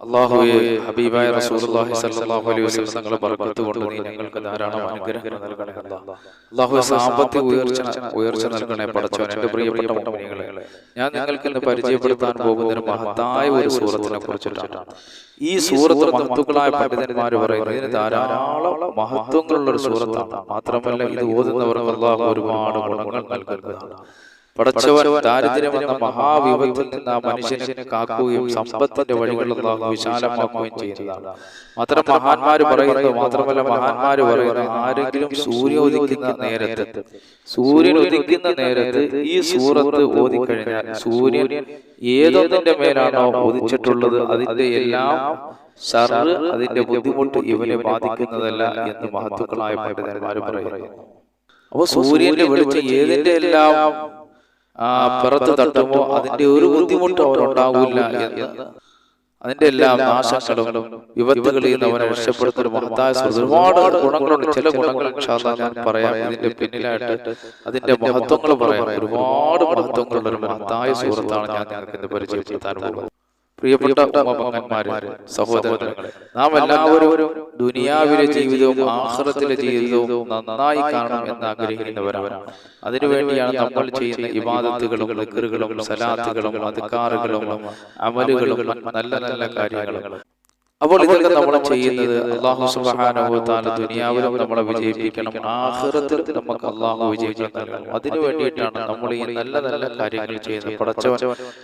അള്ളാഹുവെ ഹബീബായ റസൂലുള്ളാഹി സ്വല്ലല്ലാഹു അലൈഹി വസല്ലം തങ്ങളെ ബർക്കത്ത് കൊണ്ട് നീ ഞങ്ങൾക്ക് ധാരാളം അനുഗ്രഹങ്ങൾ നൽകണേ അല്ലാഹ് അള്ളാഹു. സാമ്പത്തിക ഉയർച്ച ഉയർച്ച നൽകണേ പടച്ചവൻ എന്റെ പ്രിയപ്പെട്ട മുഅ്മിനീങ്ങളെ ഞാൻ നിങ്ങൾക്ക് ഇന്ന് പരിചയപ്പെടുത്താൻ പോകുന്ന മഹത്തായ ഒരു സൂറത്തിനെ കുറിച്ചിട്ടാണ്. ഈ സൂറത്ത് മഹത്തുക്കളായ പണ്ഡിതന്മാർ പറയുന്നത് ഇതിന് ധാരാളം മഹത്വങ്ങളുള്ള ഒരു സൂറത്താണ് മാത്രമല്ല ഇത് ഓതുന്നവർക്ക് അള്ളാഹു ഒരുപാട് ഗുണങ്ങൾ നൽകുന്നതാണ്. പടച്ചവൻ ദാരിദ്ര്യം എന്ന മഹാവിപത്തിൽ നിന്ന് ആ മനുഷ്യനെ കാക്കുകയും സമ്പത്തിന്റെ വഴികൾ അള്ളാഹു വിശാലമാക്കുകയും ചെയ്യുന്നതാണ് മാത്രം മഹാന്മാര് പറയുന്നത് മാത്രമല്ല മഹാന്മാര് പറയുന്നത് ആരെങ്കിലും സൂര്യ ഉദിക്കുന്ന നേരത്ത് സൂര്യൻ ഉദിക്കുന്ന നേരത്ത് ഈ സൂറത്ത് ഓതിക്കഴിഞ്ഞാൽ സൂര്യൻ ഏതൊന്നിന്റെ മേലാണോ ഉദിച്ചിട്ടുള്ളത് അതിന്റെ എല്ലാം ഷർറ് അതിന്റെ ബുദ്ധിമുട്ട് ഇവനെ ബാധിക്കുന്നതല്ല എന്ന് മഹത്തുക്കളായ പണ്ഡിതന്മാർ പറയുന്നു. അപ്പൊ സൂര്യന്റെ വെളിച്ചം ഏതിന്റെ എല്ലാം പിറത്ത് തട്ടുമ്പോ അതിന്റെ ഒരു ബുദ്ധിമുട്ടും അവനുണ്ടാവില്ല എന്ന് അതിന്റെ എല്ലാം നാശങ്ങളും വിപത്തുകളിൽ നിന്ന് അവനെ രക്ഷപ്പെടുത്തുന്ന ഒരു മഹത്തായ ഒരുപാട് ഗുണങ്ങളുണ്ട്. ചില ഗുണങ്ങൾ ഞാൻ പറയാം. ഇതിന്റെ പിന്നിലായിട്ട് അതിന്റെ മഹത്വങ്ങൾ പറയാം. ഒരുപാട് മഹത്വങ്ങളുള്ള ഒരു മഹത്തായ സുഹൃത്താണ് ഞാൻ നിങ്ങൾക്ക് ഇന്ന് പരിചയപ്പെടുത്താൻ പോകുന്നത്. പ്രിയപ്പെട്ട ഉമ്മപങ്ങന്മാരെ സഹോദരങ്ങളെ നാം എല്ലാവരും ദുനിയാവിലെ ജീവിതവും ആഹ്റത്തിലെ ജീവിതവും നന്നായി കാണണം എന്ന് ആഗ്രഹിക്കുന്നവരാണ്. അതിനുവേണ്ടിയാണ് നമ്മൾ ചെയ്യുന്ന ഇബാദത്തുകളും ലക്കറുകളും സലാത്തുകളും അധികാറുകളും അമലുകളും നല്ല നല്ല കാര്യങ്ങളും. അപ്പോൾ ഇതൊക്കെ നമ്മൾ ചെയ്യുന്നത് അള്ളാഹു സുബ്ഹാനഹു തആല ദുനിയാവിലും നമ്മളെ വിജയിപ്പിക്കണം. ആഹൃത്തിൽ നമുക്ക് അള്ളാഹു വിജയിക്കാൻ നൽകണം അതിനു വേണ്ടിയിട്ടാണ് നമ്മൾ ഈ നല്ല നല്ല കാര്യങ്ങൾ ചെയ്യുന്നത്. പടച്ചവൻ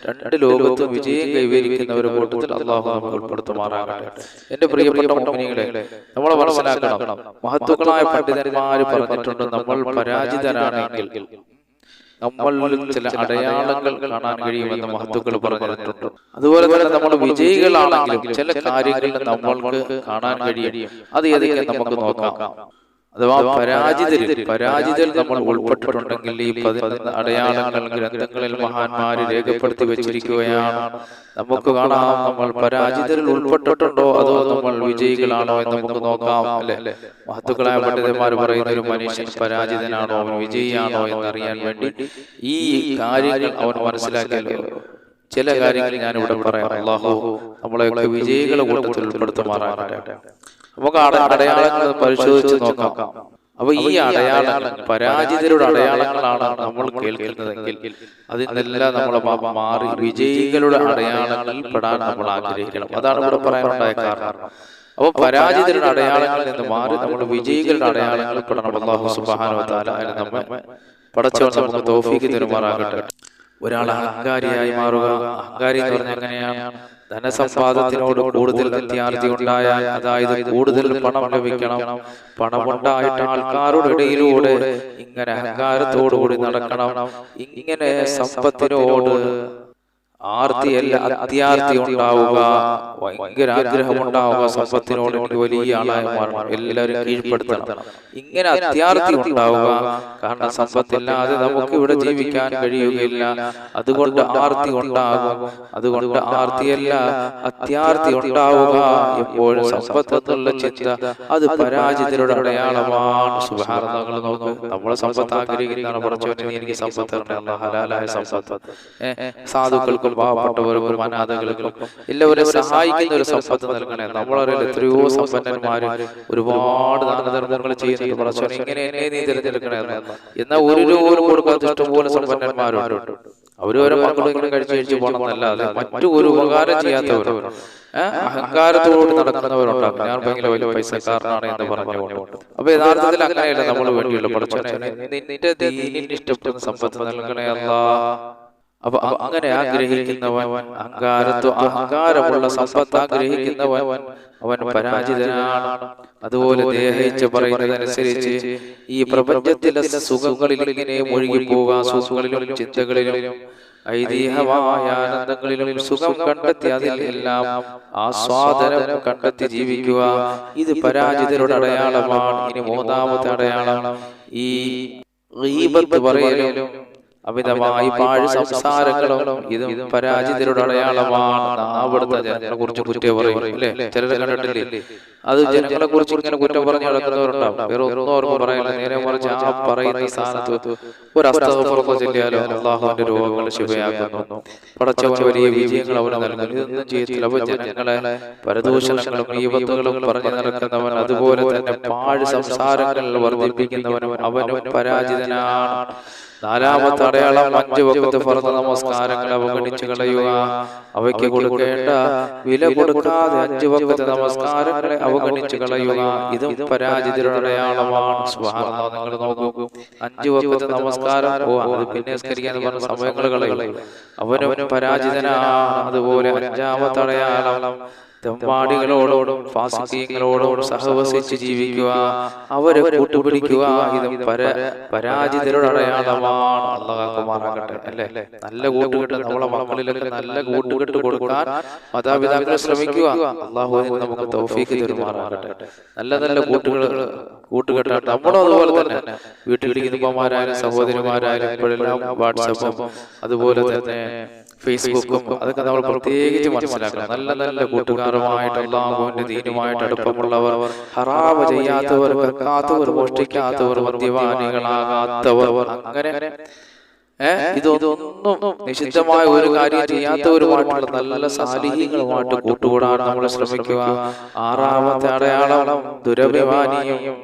രണ്ട് ലോകത്തും വിജയം കൈവരിക്കുന്ന ഒരു കൂട്ടത്തിൽ അള്ളാഹു നമുക്ക് ഉൾപ്പെടുത്തുമാറാകട്ടെ. എന്റെ പ്രിയപ്പെട്ട നമ്മളെ നമ്മൾ മനസ്സിലാക്കണം. മഹത്വങ്ങളായ പണ്ഡിതന്മാർ പറഞ്ഞിട്ടുണ്ട്. നമ്മൾ പരാജിതരാണെങ്കിൽ നമ്മളിൽ ചില അടയാളങ്ങൾ കാണാൻ കഴിയുമെന്ന് മഹത്തുക്കൾ പറഞ്ഞിട്ടുണ്ട്. അതുപോലെ തന്നെ നമ്മൾ വിജയികളാണെങ്കിലും ചില കാര്യങ്ങൾ നമ്മൾക്ക് കാണാൻ കഴിയും. അത് ഏതൊക്കെ നമുക്ക് നോക്കാം. അഥവാ പരാജിതരിൽ പരാജിതരിൽ നമ്മൾ ഉൾപ്പെട്ടിട്ടുണ്ടെങ്കിൽ ഈ പതിനൊന്ന് അടയാളങ്ങൾ ഗ്രന്ഥങ്ങളിൽ മഹാന്മാര് രേഖപ്പെടുത്തി വെച്ചിരിക്കുകയാണ്. നമുക്ക് കാണാം നമ്മൾ പരാജിതരിൽ ഉൾപ്പെട്ടിട്ടുണ്ടോ അതോ നമ്മൾ വിജയികളാണോ എന്ന് നമുക്ക് നോക്കാം അല്ലെ? മഹത്തുക്കളായ പണ്ഡിതന്മാർ പറയുന്ന ഒരു മനുഷ്യൻ പരാജിതനാണോ അവൻ വിജയിയാണോ എന്നറിയാൻ വേണ്ടി ഈ കാര്യങ്ങൾ അവൻ മനസ്സിലാക്കിയല്ലോ. ചില കാര്യങ്ങൾ ഞാൻ ഇവിടെ പറയാം. അള്ളാഹു നമ്മളെയൊക്കെ വിജയികളെ കൂട്ടത്തിൽ ഉൾപ്പെടുത്തുമാറാകട്ടെ. നമുക്ക് അട- അടയാളങ്ങൾ പരിശോധിച്ച് നോക്കാം. അപ്പൊ ഈ അടയാളങ്ങൾ പരാജിതരുടെ അടയാളങ്ങളാണ് നമ്മൾ കേൾക്കുന്നതെങ്കിൽ അതിനെല്ലാം നമ്മളെ നമ്മൾ മാറി വിജയികളുടെ അടയാളങ്ങളിൽ പെടാൻ നമ്മൾ ആഗ്രഹിക്കണം. അതാണ് ഇവിടെ പറയാനുണ്ടായ കാരണം. അപ്പൊ പരാജിതരുടെ അടയാളങ്ങളിൽ നിന്ന് മാറി നമ്മൾ വിജയികളുടെ അടയാളങ്ങളിൽ പെടണം. അള്ളാഹു തആല അതിന് നമ്മെ പടച്ചവൻ നമുക്ക് തോഫിക്ക് തെരുമാറാകട്ടെ. ഒരാൾ അഹങ്കാരിയായി മാറുക. അഹങ്കാരി എന്ന് പറഞ്ഞാൽ എങ്ങനെയാണ്? ധനസമ്പാദത്തിനോട് കൂടുതൽ അത്യാർത്തി ഉണ്ടായാൽ അതായത് കൂടുതൽ പണം ലഭിക്കണം. പണമുണ്ടായിട്ട് ആൾക്കാരുടെ ഇടയിലൂടെ ഇങ്ങനെ അഹങ്കാരത്തോടുകൂടി നടക്കണം. ഇങ്ങനെ സമ്പത്തിനോട് ആർത്തിയല്ല അത്യാർത്തി ഉണ്ടാവുക. ഭയങ്കര ആഗ്രഹം ഉണ്ടാവുക. സമ്പത്തിനോട് എനിക്ക് വലിയ ആളായി മാറണം. എല്ലാവരും കീഴ്പ്പെടുത്തണം. ഇങ്ങനെ അത്യാർത്തി ഉണ്ടാവുക. കാരണം സമ്പത്തില്ലാതെ നമുക്ക് ഇവിടെ ജീവിക്കാൻ കഴിയുകയില്ല. അതുകൊണ്ട് ആർത്തി ഉണ്ടാകും. അതുകൊണ്ട് ആർത്തിയല്ല അത്യാർത്തി ഉണ്ടാവുക. എപ്പോഴും സമ്പത്തുള്ള ചിന്ത. അത് പരാജയത്തിലൂടെ അടയാളമാണ്. സുഭാരണങ്ങൾ നോക്കും. നമ്മളെ സമ്പത്ത് ആഗ്രഹിക്കുന്നതാണ്. കുറച്ചവന് എനിക്ക് സമ്പത്ത് ഹലാലായ സമ്പത്ത്. സാധുക്കൾക്കും പാവപ്പെട്ടവർക്കും അനാഥകൾക്കും എല്ലാവരെയും സഹായിക്കുന്ന ഒരു സമ്പത്ത് നൽകണേ. നമ്മളൊരു എത്രയോ സമ്പന്നന്മാര് ഒരുപാട് ദാനധർമ്മങ്ങൾ ചെയ്യുന്നുണ്ട് പറച്ചോനെ ഇങ്ങനെ എന്നെ നീ തിരഞ്ഞെടുക്കണേ. എന്നാൽ ഒരു രൂപ പോലും കൊടുക്കാത്ത ഇഷ്ടംപോലെ സമ്പന്നന്മാരുണ്ട്. അവരവരെ മക്കളും ഇങ്ങനെ കഴിച്ചു കഴിച്ചു പോകണമെന്നല്ലാതെ മറ്റു ഒരു ഉപകാരം ചെയ്യാത്തവർ അഹങ്കാരത്തോട് നടക്കുന്നവരുണ്ടാകും ഞാൻ ഭയങ്കര വലിയ പൈസക്കാരനാണ് എന്ന് പറഞ്ഞുകൊണ്ട് അപ്പൊ യഥാർത്ഥത്തിൽ അങ്ങനെയല്ല നമ്മൾ വേണ്ടിയുള്ള പഠിച്ചു നിന്റെ ദീനിന് ഇഷ്ടപ്പെടുന്ന സമ്പത്ത് നൽകണേ അല്ലാ. അപ്പൊ അങ്ങനെ ആഗ്രഹിക്കുന്നവൻ അഹങ്കാരത്തോ അഹങ്കാരമുള്ള സമ്പത്ത് ആഗ്രഹിക്കുന്നവൻ അവൻ പരാജിതനാണ്. അതുപോലെ ദേഹിച്ച് പറയുന്നതനുസരിച്ച് ഈ പ്രപഞ്ചത്തിലെ സുഖങ്ങളിൽ ഇങ്ങനെ മുഴുകി സുഖങ്ങളിലും ചിന്തകളിലും ഐതിഹ്യമായ ആനന്ദങ്ങളിലും സുഖം കണ്ടെത്തി അതിൽ എല്ലാം ആസ്വാദനം കണ്ടെത്തി ജീവിക്കുക. ഇത് പരാജിതരുടെ അടയാളമാണ്. ഇനി മൂന്നാമത്തെ അടയാളം ഈ പറയലും അമിതമായി പാഴ് സംസാരങ്ങളും ഇതും പരാജിതരുടെ അടയാളമാണ് അവിടുത്തെ ജനങ്ങളെ കുറിച്ച് കുറ്റം പറയും അല്ലെ? ചിലരെ കണ്ടിട്ടില്ലേ? അത് ജനങ്ങളെ കുറിച്ച് ഇങ്ങനെ കുറ്റം പറഞ്ഞു നടക്കുന്നവരുണ്ടാവും. വേറെ ഒന്നും അവർക്ക് പറയില്ല നേരെ മറിച്ച് ആ പറയുന്ന സ്ഥാനത്ത് ഒരു അസ്തഫുറ ചെല്ലിയാലോ? അള്ളാഹുവിന്റെ രോഗങ്ങൾ ശിവയാക്കുന്നു പടച്ചവൻ വലിയ വിജയങ്ങൾ അവന് നൽകുന്നു. ഇതൊന്നും ചെയ്യത്തില്ല. അപ്പൊ ജനങ്ങളെ പരദൂഷണങ്ങളും ഈപത്തുകളും പറഞ്ഞു നടക്കുന്നവൻ അതുപോലെ തന്നെ പാഴ് സംസാരങ്ങൾ വർദ്ധിപ്പിക്കുന്നവനും അവനും പരാജിതനാണ്. നാലാമത്തെ അടയാളം അഞ്ചു വക്കത്ത് പറഞ്ഞ നമസ്കാരങ്ങൾ അവഗണിച്ചു കളയുക. അവയ്ക്ക് കൊടുക്കേണ്ട വില കൊടുക്കാതെ അഞ്ചു വക്കത്ത് നമസ്കാരങ്ങളെ അവഗണിച്ചു കളയുക ഇതും പരാജിതരുടെ അടയാളമാണ്. സുബ്ഹാനല്ലാഹ്. നിങ്ങൾ നോക്കൂ. അഞ്ചു വകുപ്പ് നമസ്കാരം. പിന്നെ നിസ്കരിക്കാൻ പറഞ്ഞ സമയങ്ങൾ കളയും അവനവനും പരാജിതനാണ്. അതുപോലെ അഞ്ചാമത്തെ അടയാളം. തെമ്മാടികളോടോടും ഫാസിക്കീങ്ങളോടും സഹവസിച്ച് ജീവിക്കുക അവരെ കൂട്ടുപിടിക്കുക ഇതും പര പരാജിതരുടെ അടയാളമാണ്. അള്ളാഹുമാറാകട്ടെ അല്ലേ? നല്ല കൂട്ടുകെട്ട് നമ്മളെ മക്കളിലൊക്കെ നല്ല കൂട്ടുകെട്ട് കൊടുക്കാൻ മാതാപിതാക്കൾ ശ്രമിക്കുക. അള്ളാഹു നമുക്ക് തൗഫീക്ക് തരുമാറാകട്ടെ. നല്ല നല്ല കൂട്ടുകൾ കൂട്ടുകെട്ടാണ്. നമ്മളും അതുപോലെ തന്നെ. വീട്ടിലിരിക്കുന്ന ഉമ്മമാരായാലും സഹോദരിമാരായാലും ഇപ്പോഴെല്ലാം വാട്സപ്പും അതുപോലെ തന്നെ ഫേസ്ബുക്കും അതൊക്കെ നമ്മൾ പ്രത്യേകിച്ച് മനസ്സിലാക്കണം. നല്ല നല്ല കൂട്ടുകാരുമായിട്ട് അള്ളാഹുവിന്റെ ദീനുമായിട്ട് അടുപ്പമുള്ളവർ ഹറാവ് ചെയ്യാത്തവർ വെക്കാത്തവർ മോഷ്ടിക്കാത്തവർ മദ്യപാനികളാകാത്തവർ അങ്ങനെ ഏർ ഇതൊന്നും നിഷിദ്ധമായ ഒരു കാര്യം ചെയ്യാത്തവരുമായിട്ടുള്ള നല്ല സാലിഹ്യങ്ങളുമായിട്ട് കൂട്ടുകൂടാൻ നമ്മൾ ശ്രമിക്കുക. ആറാമത്തെ അടയാളം ദുരഭിമാനിയും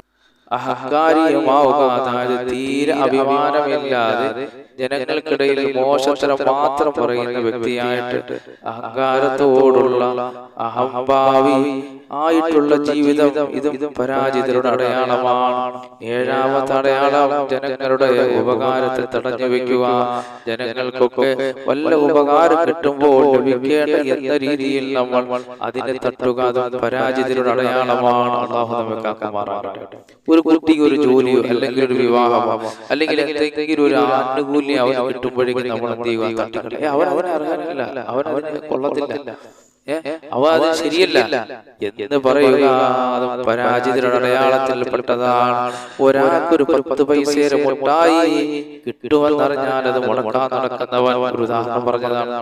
അഹങ്കാരിയുമാവുക. അതായത് തീരെ അഭിമാനമില്ലാതെ ജനങ്ങൾക്കിടയിൽ മോശത്തരം മാത്രം പറയുന്ന വ്യക്തിയായിട്ട് അഹങ്കാരത്തോടുള്ള അഹംഭാവി ആയിട്ടുള്ള ജീവിതം ഇതും പരാജിതരുടെ അടയാളമാണ്. ഏഴാമത്തെ അടയാളം ജനങ്ങളുടെ ഉപകാരത്തെ തടഞ്ഞു വെക്കുക. ജനങ്ങൾക്കൊക്കെ വല്ല ഉപകാരം കിട്ടുമ്പോൾ എന്ന രീതിയിൽ നമ്മൾ അതിനെ തട്ടുക. അത് പരാജിതരുടെ അടയാളമാണ്. അള്ളാഹു നമുക്ക് ആക്കുമാറാകട്ടെ ഒരു കുട്ടിക്ക് ഒരു ജോലിയോ അല്ലെങ്കിൽ ഒരു വിവാഹമോ അല്ലെങ്കിൽ എന്തെങ്കിലും ഒരു ആനുകൂല്യം അവന് കിട്ടുമ്പോഴേക്കും നമ്മൾ എന്ത് ചെയ്യുക? തട്ടിക്കളെ അവൻ അവനെ അറിയാനില്ല അവൻ അവനെ കൊള്ളത്തില്ല. അവ അത് ശരിയല്ല. എന്ന് പറയുക പരാജിതരുടെ അടയാളത്തിൽപ്പെട്ടതാണ്. ഒരാൾക്കൊരു പത്ത് പൈസയുടെ മുട്ടായി കിട്ടുമെന്നറിഞ്ഞാൽ അത് മുടക്കാൻ നടക്കുന്നവൻ ഒരു ഉദാഹരണം പറഞ്ഞതാണ്.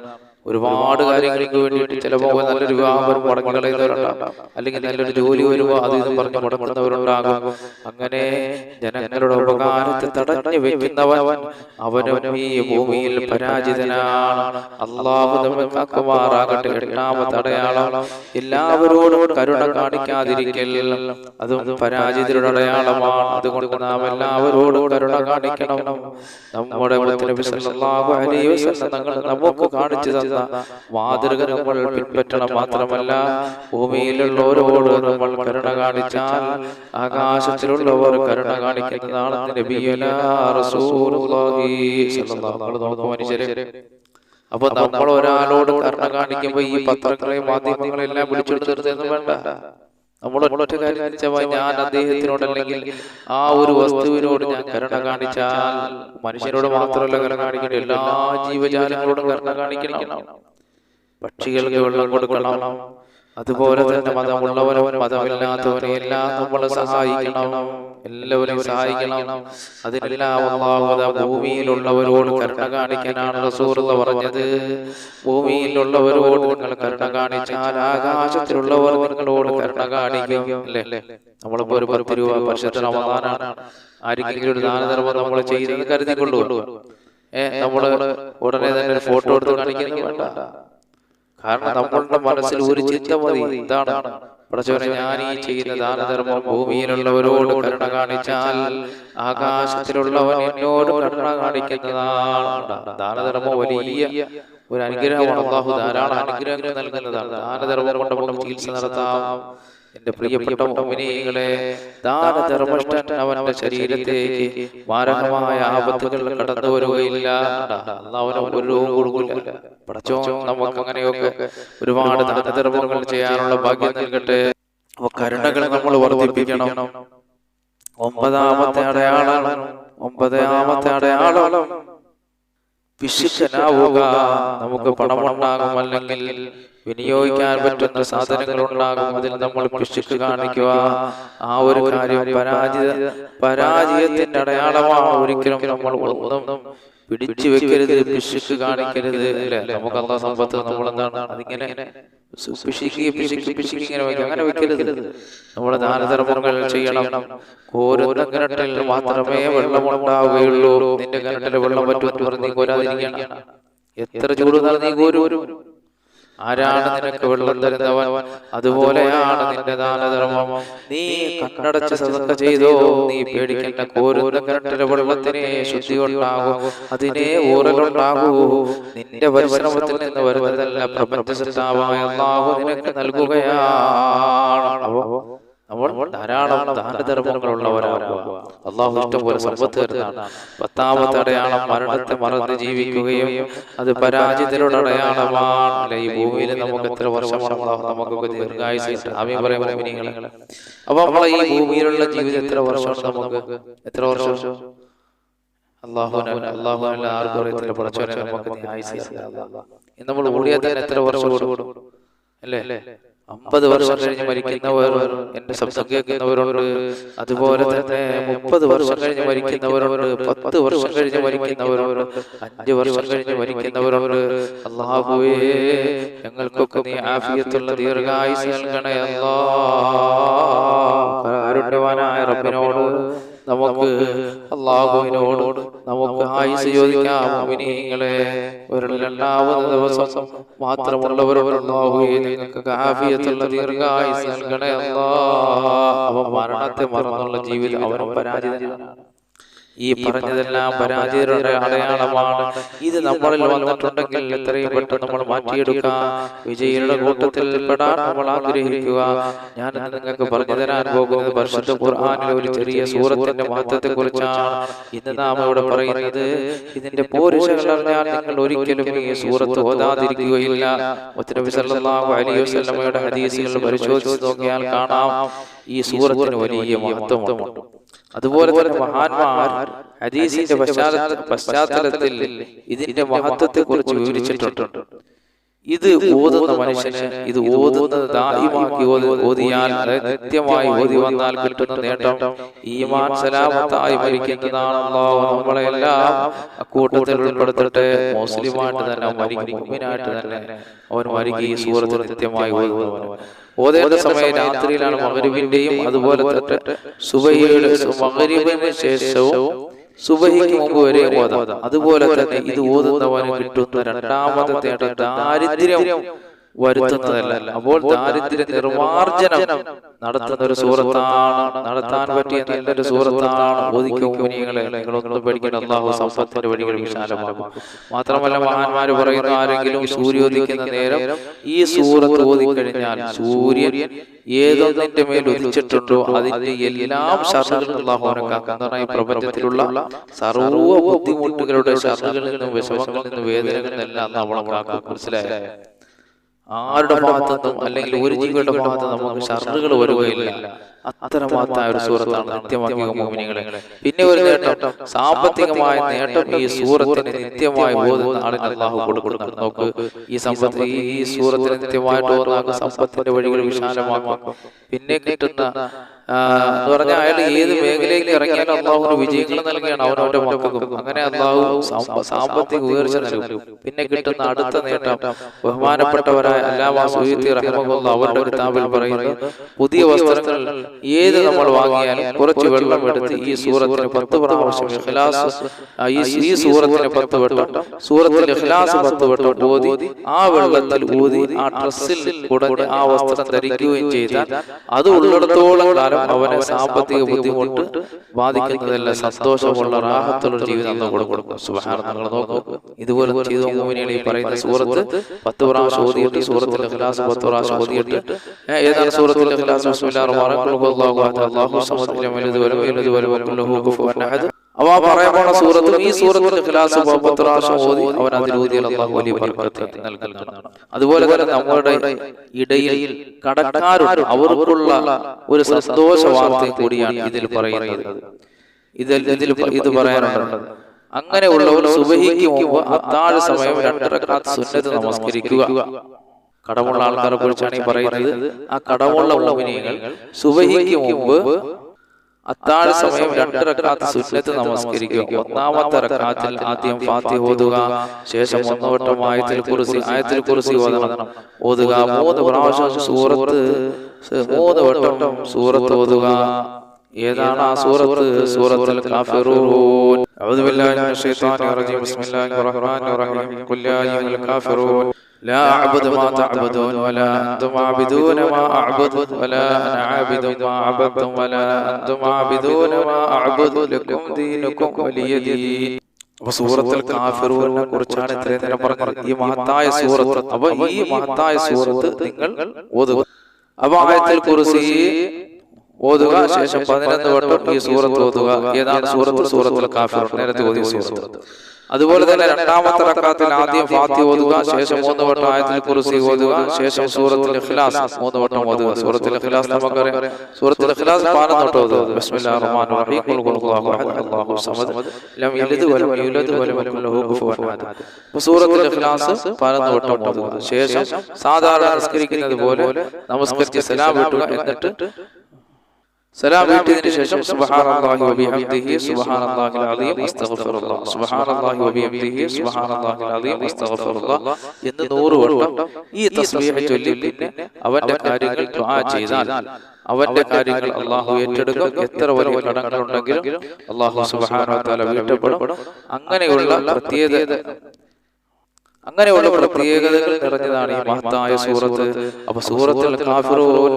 ഒരുപാട് കാര്യങ്ങൾക്ക് വേണ്ടിയിട്ട് ചിലപ്പോൾ നല്ലൊരു വിവാഹം മുടങ്ങി കളയുന്നവരുണ്ടാകും അല്ലെങ്കിൽ നല്ലൊരു ജോലി വരുമ്പോൾ അത് ഇതും പറഞ്ഞ് മുടങ്ങുന്നവരുണ്ടാകാം അങ്ങനെ ജനങ്ങളുടെ ഉപകാരത്തെ തടഞ്ഞു വെക്കുന്നവൻ അവനും ഈ ഭൂമിയിൽ പരാജിതനാണ്. അള്ളാഹു നമുക്കാക്കുമാറാകട്ടെ എട്ടാമത്തെ അടയാളം. എല്ലാവരോടും കരുണ കാണിക്കാതിരിക്കൽ. അതും പരാജിതരുടെ അടയാളമാണ്. അതുകൊണ്ട് നാം എല്ലാവരോടും കരുണ കാണിക്കണം. നമ്മുടെ തങ്ങൾ നമുക്ക് കാണിച്ചു തന്ന മാതൃക നമ്മൾ പിൻപറ്റണം മാത്രമല്ല ഭൂമിയിലുള്ളവരോട് നമ്മൾ കരുണ കാണിച്ചാൽ ആകാശത്തിലുള്ളവർ കരുണ കാണിക്കുന്നതാണ് മനുഷ്യരെ അപ്പൊ നമ്മൾ ഒരാളോട് കരുണ കാണിക്കുമ്പോ ഈ പത്രങ്ങളെയും മാധ്യമങ്ങളെല്ലാം വിളിച്ചെടുത്തിരുന്നു വേണ്ട. നമ്മൾ ഒറ്റ കാര്യം വെച്ചാൽ ഞാൻ അദ്ദേഹത്തിനോട് അല്ലെങ്കിൽ ആ ഒരു വസ്തുവിനോട് ഞാൻ കരുണ കാണിച്ചാൽ മനുഷ്യരോട് മാത്രമല്ല കരുണ കാണിക്കണം എല്ലാ ജീവജാലങ്ങളോടും കരുണ കാണിക്കണം. പക്ഷികൾക്ക് വെള്ളം കൊടുക്കണം. അതുപോലെ തന്നെ മതമുള്ളവരും മതമില്ലാത്തവരെ എല്ലാം നമ്മൾ സഹായിക്കണം. എല്ലാവരെയും സഹായിക്കണം. അതിനെല്ലാം ഭൂമിയിലുള്ളവരോട് കരുണ കാണിക്കാനാണ് റസൂർ പറഞ്ഞത്. ഭൂമിയിലുള്ളവരോട് നിങ്ങൾ കരുണ കാണിച്ചാൽ ആകാശത്തിലുള്ളവർ നിങ്ങളോട് കരുണ കാണിക്കും. അല്ലേ? നമ്മളിപ്പോ ഒരു പത്ത് രൂപ പരിശുദ്ധ റമദാനാണ്. ആരെങ്കിലും ഒരു ദാനധർമ്മം നമ്മൾ ചെയ്തെന്ന് കരുതിക്കൊള്ളു ഏഹ് നമ്മൾ ഉടനെ തന്നെ ഒരു ഫോട്ടോ എടുത്ത് കാണിക്കുന്നു വേണ്ട കാരണം നമ്മളുടെ മനസ്സിൽ ഒരു ചിന്ത മതി. ഇതാണ് പടച്ചവനെ ഞാൻ ഈ ചെയ്യുന്ന ദാനധർമ്മം ഭൂമിയിലുള്ളവരോട് കരുണ കാണിച്ചാൽ ആകാശത്തിലുള്ളവൻ എന്നോട് കരുണ കാണിക്കുന്നതാണ് ദാനധർമ്മം വലിയ ഒരു അനുഗ്രഹമാണ് അള്ളാഹു ധാരാളം അനുഗ്രഹങ്ങൾ നൽകുന്നതാണ്. ദാനധർമ്മം കൊണ്ട് നമുക്ക് ചികിത്സ നടത്താം. എന്റെ പ്രിയപ്പെട്ട മുമിനികളെ ദാനധർമ്മഷ്ടൻ അവന്റെ ശരീരത്തേക്ക് മാരകമായ ആപത്തുകൾ കടന്നു വരുകയില്ല. അവന് ഒരു രോഗം കൊടുക്കില്ല. പടച്ചോ നമുക്ക് അങ്ങനെയൊക്കെ ഒരുപാട് ദാനധർമ്മങ്ങൾ ചെയ്യാനുള്ള ഭാഗ്യം നൽകട്ടെ അപ്പൊ കരുണകൾ നമ്മൾ വർദ്ധിപ്പിക്കണം. ഒമ്പതാമത്തെ അടയാളം. ഒമ്പതാമത്തെ അടയാളം. വിശുദ്ധനാവുക നമുക്ക് പണമുണ്ടാകും അല്ലെങ്കിൽ വിനിയോഗിക്കാൻ പറ്റുന്ന സാധനങ്ങൾ ഉണ്ടാകും അതിൽ നമ്മൾ പിശുക്ക് കാണിക്കുക. ആ ഒരു കാര്യം പരാജയ പരാജയത്തിന്റെ അടയാളമാണ് ഒരിക്കലും നമ്മൾ ഒന്നും പിടിച്ചു വെക്കരുത് പിശുക്ക് കാണിക്കരുത് അല്ലെ? നമുക്ക് അന്ന സമ്പത്ത് നമ്മൾ എന്താണ് അതിങ്ങനെ അങ്ങനെ വെക്കരുത്. നമ്മുടെ ദാനധർമ്മങ്ങൾ ചെയ്യണം. ഓരോരോ കിണറ്റിൽ മാത്രമേ വെള്ളമുണ്ടാവുകയുള്ളൂ നിന്റെ കിണറ്റിൽ വെള്ളം പറ്റുമെന്ന് പറഞ്ഞ് എത്ര ചൂട് നീ കോരും ആരാണ് നിനക്ക് വെള്ളം തരുന്നവൻ? അതുപോലെയാണ് നിന്റെ ദാനധർമ്മം. നീ കണ്ണടച്ച് സതക്ക ചെയ്തോ? നീ പേടിക്കേണ്ട കോരുന്ന കിണറ്റിലെ വെള്ളത്തിനെ ശുദ്ധി ഉണ്ടാകും അതിനെ ഊറലുണ്ടാകൂ നിന്റെ പരിശ്രമത്തിൽ നിന്ന് വരുന്നതല്ല പ്രപഞ്ച സൃഷ്ടാവായ നിനക്ക് നൽകുകയാണ്. നമ്മൾ ധാരാളം ദാനധർമ്മങ്ങളുള്ളവരാകുക അള്ളാഹു ഇഷ്ടം പോലെ സമ്പത്ത് തരുന്നതാണ്. പത്താമത്തെ അടയാളം മരണത്തെ മറന്ന് ജീവിക്കുകയും അത് പരാജിതരുടെ അടയാളമാണ്. അല്ലെ ഈ ഭൂമിയിൽ നമുക്ക് എത്ര വർഷമാണ് അള്ളാഹു നമുക്കൊക്കെ ദീർഘായുസ് ആമീൻ പറയാൻ നിങ്ങളെ അപ്പൊ നമ്മളെ ഈ ഭൂമിയിലുള്ള ജീവിതം എത്ര വർഷമാണ് നമുക്ക് എത്ര വർഷം? അള്ളാഹുന അള്ളാഹുനല്ല ആർക്കും അറിയത്തില്ല പഠിച്ചവനെ നമുക്ക് നമ്മൾ ഓടിയാൽ തന്നെ എത്ര വർഷം ഓടും അല്ലേ? അമ്പത് വർഷം കഴിഞ്ഞ് മരിക്കുന്നവർ എന്റെ ശബ്ദം കേൾക്കുന്നവരുണ്ട് അതുപോലെ തന്നെ മുപ്പത് വർഷം കഴിഞ്ഞ് മരിക്കുന്നവരുണ്ട്. പത്ത് വർഷം കഴിഞ്ഞ് മരിക്കുന്നവരുണ്ട്. അഞ്ച് വർഷം കഴിഞ്ഞ് മരിക്കുന്നവരുണ്ട്. അള്ളാഹുവേ ഞങ്ങൾക്കൊക്കെ നീ ആഫിയത്തുള്ള ദീർഘായുസ് നൽകണേ അല്ലാ കാരുണ്യവാനായ റബ്ബിനോട് നമുക്ക് അള്ളാഹുവിനോട് നമുക്ക് ആയുസ് ചോദിക്കാം മുഅ്മിനീങ്ങളെ ഒരു രണ്ടാമത് ദിവസം മാത്രമുള്ളവരോട് നിങ്ങൾക്ക് ആഫിയത്തുള്ള ദീർഘായുസ് നൽകണേ അല്ലാ അവ മരണത്തെ മറന്നുള്ള ജീവിതം അവരും പരാജിതനാണ്. ഈ പറഞ്ഞതെല്ലാം പരാജയരുടെ അടയാളമാണ്. ഇത് നമ്മളിൽ വന്നിട്ടുണ്ടെങ്കിൽ എത്രയും പെട്ടെന്ന് നമ്മൾ മാറ്റിയെടുക്കുക വിജയിയുടെ കൂട്ടത്തിൽ പെടാൻ നമ്മൾ ആഗ്രഹിക്കുക. ഞാൻ നിങ്ങൾക്ക് പറഞ്ഞു തരാൻ പോകുന്നത് പരിശുദ്ധ ഖുർആാനിലെ ഒരു ചെറിയ സൂറത്തിന്റെ മഹത്വത്തെ കുറിച്ചാണ് ഇന്ന് നാം ഇവിടെ പറയുന്നത് ഇതിന്റെ പോരുഷകൾ അറിഞ്ഞാൽ നിങ്ങൾ ഒരിക്കലും ഈ സൂറത്ത് ഓതാതിരിക്കുകയില്ല. മുത്തനബി സല്ലല്ലാഹു അലൈഹി വസല്ലമയുടെ ഹദീസുകൾ പരിശോധിച്ച് നോക്കിയാൽ കാണാം. ഈ സൂറത്തിന് വലിയ മഹത്വമുണ്ട്. അതുപോലെ തന്നെ മഹാന്മാർ ഹദീസിന്റെ പശ്ചാത്തല പശ്ചാത്തലത്തിൽ ഇതിന്റെ മഹത്വത്തെ കുറിച്ച് വിവരിച്ചിട്ടുണ്ട്. ഇത് ഓതുന്ന മനുഷ്യന് ഇത് ഓതുന്നത് ദാഹിമാക്കി ഓതിയാൽ നിത്യമായി ഓതി വന്നാൽ കിട്ടുന്ന നേട്ടം. ഈമാൻ സലാമത്തായി മരിക്കുന്നതാണല്ലോ അല്ലാഹു നമ്മളെല്ലാം അക്കൂട്ടത്തിൽ ഉൾപ്പെടുത്തിട്ട് മുസ്ലിമായിട്ട് തന്നെ മരിക്കുമ്മിനായിട്ട് തന്നെ അവൻ മരിക്കും. ഈ സൂറത്ത് നിത്യമായി ഓതുന്നവൻ ഓതേണ്ട സമയം രാത്രിയിലാണ് മകരിവിന്റെയും അതുപോലെ തന്നെ സുബൈയുടെ മകരിവിന് ശേഷവും സുബഹിക്ക് മുമ്പ് വരെ ഓതാം അതുപോലെ തന്നെ ഇത് ഓതുന്നവന് കിട്ടുന്ന രണ്ടാമത്തെ ദാരിദ്ര്യം. വരുത്തുന്നതല്ല. അപ്പോൾ ദാരിദ്ര്യ നിർമാർജനം നടത്തുന്ന ഒരു സൂറത്താണ് നടത്താൻ പറ്റിയ നല്ലൊരു നിങ്ങളൊന്നും അള്ളാഹു സമ്പത്തിന്റെ വഴികൾ വിശാലമാകും മാത്രമല്ല മഹാന്മാർ പറയുന്ന ആരെങ്കിലും സൂര്യോദിക്കുന്ന നേരം ഈ സൂറത്ത് ഓതിക്കഴിഞ്ഞാൽ സൂര്യൻ ഏതൊന്നിന്റെ മേൽ ഉദിച്ചിട്ടുണ്ടോ അതിന്റെ എല്ലാം ഈ പ്രപഞ്ചത്തിലുള്ള സർവ ബുദ്ധിമുട്ടുകളുടെ ഷറുകളിൽ നിന്നും വിഷമങ്ങളിൽ നിന്നും വേദനകളിൽ നമ്മളെ കാക്കും മനസ്സിലായ? ആരുടെ ഭാഗത്തുനിന്നും അല്ലെങ്കിൽ ഒരു ജീവിയുടെ ഭാഗത്ത് നമുക്ക് ഷറുകൾ വരുകയില്ല. അത്തരമാത്തായ ഒരു സൂറത്താണ് നിത്യമാക്കിയ മോമിനികളെ പിന്നെ ഒരു നേട്ടം. സാമ്പത്തികമായ നേട്ടം ഈ സൂറത്തിന് നിത്യമായി ഓതുന്ന ആളിന് അള്ളാഹു കൊടുക്കുന്നുണ്ട്. നോക്ക് ഈ സമ്പത്ത് ഈ സൂറത്തിന് നിത്യമായിട്ട് ഓർന്നാക്കും സമ്പത്തിന്റെ വഴികൾ വിശാലമാക്കും പിന്നെ കിട്ടുന്ന എന്ന് പറഞ്ഞാൽ അയാൾ ഏത് മേഖലയിലേക്ക് ഇറങ്ങിയാലും അള്ളാഹുവിന് വിജയങ്ങൾ നൽകുകയാണ് അവനവന്റെ മക്കൾക്കും. അങ്ങനെ അള്ളാഹു സാമ്പ- സാമ്പത്തിക ഉയർച്ച നൽകും പിന്നെ കിട്ടുന്ന അടുത്ത നേട്ടം. ബഹുമാനപ്പെട്ടവരായ അല്ലാമ സുഹീത്തി റഹ്മുള്ള അവരുടെ കിതാബിൽ പറയുന്നു പുതിയ വസ്ത്രങ്ങൾ ഏത് നമ്മൾ വാങ്ങിയാലും കുറച്ച് വെള്ളം എടുത്ത് ഈ സൂറത്തിന് പത്ത് പ്രാവശ്യം ഈ സൂറത്തിന് പത്ത് വട്ടം സൂറത്തിന്റെ ഹിലാസ് പത്ത് വട്ടം ഓതി ആ വെള്ളത്തിൽ ഊതി ആ ഡ്രസ്സിൽ ഉടനെ ആ വസ്ത്രം ധരിക്കുകയും ചെയ്താൽ അത് ഉള്ളിടത്തോളം കാലം അവനെ സാമ്പത്തിക ബുദ്ധിമുട്ട് ബാധിക്കുന്നതല്ല സന്തോഷമുള്ള റാഹത്തുള്ള ജീവിതം നമ്മൾ കൊടുക്കും സുബഹാന നിങ്ങൾ നോക്കൂ ഇതുപോലെ ചെയ്തു മോമിനിയാണ് ഈ പറയുന്ന സൂറത്ത് പത്ത് പ്രാവശ്യം ഓതിയിട്ട് സൂറത്തിൽ ഇഖ്ലാസ് പത്ത് പ്രാവശ്യം ഓതിയിട്ട് ഏതാണ് ബിസ്മില്ലാഹിർ റഹ്മാനിർ റഹീം അല്ലാഹു അഹദ് അല്ലാഹു സമദ് ലം യലിദ് വലം യൂലദ് വലം യകുൽ കുഫുവൻ അഹദ് അവ പറയാൻ പോണ സൂറത്തും ഈ സൂറത്തിന്റെ ഇഖ്ലാസ് പത്രാശം ഓതി അവൻ അതിൽ അള്ളാഹു വലിയ ബർക്കത്ത് നൽകുന്നതാണ്. അതുപോലെ തന്നെ നമ്മുടെ ഇടയിൽ കടക്കാരുണ്ട്. അവർക്കുള്ള ഒരു സന്തോഷ വാർത്ത കൂടിയാണ് ഇതിൽ പറയുന്നത്. ഇതിൽ ഇതിൽ ഇത് പറയാനുള്ളത് അങ്ങനെയുള്ളവർ സുബഹിക്ക് മുമ്പ് അത്താഴ സമയം രണ്ടരക്കാത്ത് സുന്നത്ത് നമസ്കരിക്കുക. കടമുള്ള ആൾക്കാരെ കുറിച്ചാണ് ഈ പറയുന്നത്. ആ കടമുള്ള മോമിനിയങ്ങൾ സുബഹിക്ക് മുമ്പ് അത്താഴ സമയം രണ്ട് റക്കാത്ത് സുന്നത്ത് നമസ്കരിക്കുക. ഒന്നാമത്തെ റക്കാത്തിൽ ആദ്യം ഫാത്തി ഓതുക. ശേഷം ഒന്നുവട്ടം ആയത്തിൽ കുറിസി ആയത്തിൽ കുറിസി ഓതണം. ഓതുക മൂന്ന് പ്രാവശ്യം സൂറത്ത് മൂന്ന് വട്ടം സൂറത്ത് ഓതുക. ഏതാണ് ആ സൂറത്ത്? സൂറത്തുൽ കാഫിറൂൻ. അഊദു ബില്ലാഹി മിനശ് റജീം. ബിസ്മില്ലാഹിർ റഹ്മാനിർ റഹീം. ഖുൽ കാഫിറൂൻ. لا أعبد ما تعبدون ولا أنتم عابدون ما أعبد ولا أنا عابد ما عبدتم ولا أنتم عابدون ما أعبد لكم دينكم ولي دين അപ്പൊ സൂറത്തിൽ കാഫിറുവിനെ കുറിച്ചാണ് ഇത്രയും നേരം പറഞ്ഞത് ഈ മഹത്തായ സൂറത്ത് അപ്പൊ ഈ മഹത്തായ സൂറത്ത് നിങ്ങൾ ഓതുക അപ്പൊ ആയത്തിൽ കുറിച്ച് ഓതുക ശേഷം പതിനൊന്ന് വട്ടം ഈ സൂറത്ത് ഓതുക ഏതാണ് സൂറത്ത് സൂറത്തുൽ കാഫിർ നേരത്തെ ഓതിയ സൂറത്ത് അതുപോലെ തന്നെ രണ്ടാമത്തെ റക്കാത്തിൽ ആദ്യം ഫാത്തി ഓതുക ശേഷം മൂന്ന് വട്ടം ആയത്തിൽ കുറിസി ഓതുക ശേഷം സൂറത്തുൽ ഇഖ്ലാസ് മൂന്ന് വട്ടം ഓതുക സൂറത്തുൽ ഇഖ്ലാസ് നമുക്കറിയാം സൂറത്തുൽ ഇഖ്ലാസ് പതിനൊന്ന് വട്ടം ഓതുക ബിസ്മില്ലാഹിർ റഹ്മാനിർ റഹീം ഖുൽ ഹുവല്ലാഹു അഹദ് അല്ലാഹു സമദ് ലം യലിദ് വലം യൂലദ് വലം യകുൽ ലഹു കുഫുവൻ അഹദ് സൂറത്തിൽ ഇഖ്ലാസ് പതിനൊന്ന് വട്ടം ഓതുക ശേഷം സാധാരണ നമസ്കരിക്കുന്നത് പോലെ നമസ്കരിച്ച് സലാം വീട്ടുക എന്നിട്ട് സലാം വീട്ടിയതിനു ശേഷം സുബ്ഹാനല്ലാഹി വബിഹംദിഹി സുബ്ഹാനല്ലാഹിൽ അലീം അസ്തഗ്ഫിറുല്ലാഹ് സുബ്ഹാനല്ലാഹി വബിഹംദിഹി സുബ്ഹാനല്ലാഹിൽ അലീം അസ്തഗ്ഫിറുല്ലാഹ് എന്ന് 100 വട്ടം ഈ തസ്ബീഹ് ചൊല്ലി പിന്നെ അവന്റെ കാര്യങ്ങൾ ദുആ ചെയ്താൽ അവന്റെ കാര്യങ്ങൾ അള്ളാഹു ഏറ്റെടുക്കും. എത്ര വലിയ കടങ്ങളുണ്ടെങ്കിലും അള്ളാഹു സുബ്ഹാനഹു വതആല വീട്ടപ്പെടും അങ്ങനെയുള്ള പ്രത്യേകത അങ്ങനെയുള്ള പ്രത്യേകതകൾ നിറഞ്ഞതാണ് ഈ മഹത്തായ സൂറത്ത്. അപ്പൊ സൂറത്തുൽ കാഫിറൂൻ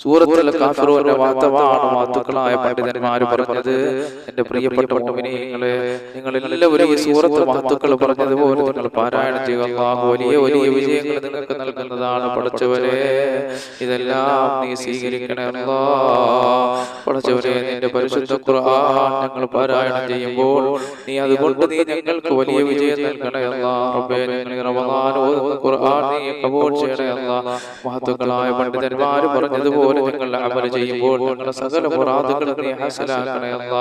സൂറത്തുൽ കാഫിറോന്റെ വാത്തവാണ് വാത്തുക്കളായ പണ്ഡിതന്മാർ പറഞ്ഞത്. എന്റെ പ്രിയപ്പെട്ട മോമിനിയങ്ങളെ നിങ്ങൾ എല്ലാവരും ഈ സൂറത്ത് വാത്തുക്കൾ പറഞ്ഞതുപോലെ നിങ്ങൾ പാരായണം ചെയ്യുക. അല്ലാഹു വലിയ വലിയ വിജയങ്ങൾ നിങ്ങൾക്ക് നൽകുന്നതാണ് പഠിച്ചവരെ. ഇതെല്ലാം നീ സ്വീകരിക്കണേ അല്ലാഹ് പഠിച്ചവരെ നിന്റെ പരിശുദ്ധ ഖുർആൻ ഞങ്ങൾ പാരായണം ചെയ്യുമ്പോൾ നീ അതുകൊണ്ട് നീ ഞങ്ങൾക്ക് വലിയ വിജയം നൽകണേ അല്ലാ. റബ്ബേ ഞങ്ങൾ റമദാൻ ഓതുന്ന ഖുർആൻ നീ കബൂൽ ചെയ്യണേ അല്ലാഹ് മഹത്തുക്കളായ പണ്ഡിതന്മാർ പറഞ്ഞതുപോലെ പോലെ നിങ്ങൾ അമൽ ചെയ്യുമ്പോൾ ഞങ്ങളുടെ സകല മുറാദുകളും നീ ഹാസിലാക്കണേ അല്ലാ.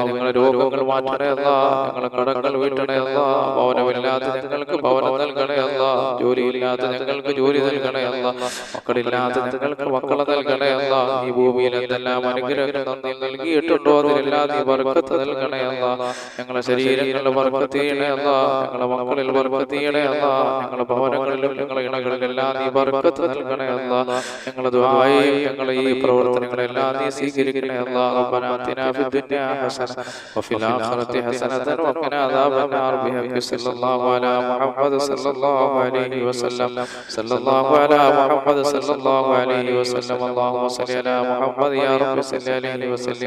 ഞങ്ങളുടെ രോഗങ്ങൾ മാറ്റണേ അല്ലാ. ഞങ്ങളുടെ കടങ്ങൾ വീട്ടണേ അല്ലാ. ഭവനമില്ലാത്ത ഞങ്ങൾക്ക് ഭവനം നൽകണേ അല്ലാ. ജോലിയില്ലാത്ത ഞങ്ങൾക്ക് ജോലി നൽകണേ അല്ലാ. മക്കളില്ലാത്ത ഞങ്ങൾക്ക് മക്കളെ നൽകണേ അല്ലാ. ഈ ഭൂമിയിൽ എന്തെല്ലാം അനുഗ്രഹങ്ങൾ നന്ദി നൽകിയിട്ടുണ്ടോ അതിലെല്ലാം നീ വർക്കത്ത് നൽകണേ അല്ലാ ഞങ്ങളുടെ ശരീരങ്ങളിൽ വർക്കത്ത് ചെയ്യണേ അല്ലാ. ഞങ്ങളുടെ മക്കളിൽ വർക്കത്ത് ചെയ്യണേ അല്ലാ. ഞങ്ങളുടെ ഭവനങ്ങളിലും ഞങ്ങളുടെ ഇണകളിലെല്ലാം നീ വർക്കത്ത് നൽകണേ അല്ലാ. ഞങ്ങളുടെ ദുആ ഞങ്ങളെ ഈ പ്രവർത്തനങ്ങളെല്ലാം നീ സ്വീകരിക്കണേ അല്ലാഹു റബ്ബനാ ആതിനാ ഫിദ്ദുനിയാ ഹസന. വഫിൽ ആഖിറതി ഹസനതൻ വഖിന അദാബന്നാർ ബിഹഖി സല്ലല്ലാഹു അലാ മുഹമ്മദ് സല്ലല്ലാഹു അലൈഹി വസല്ലം. സല്ലല്ലാഹു അലാ മുഹമ്മദ് സല്ലല്ലാഹു അലൈഹി വസല്ലം. അല്ലാഹുമ്മ സല്ലി അലാ മുഹമ്മദ് യാ റബ്ബി സല്ലി അലൈഹി വസല്ലം.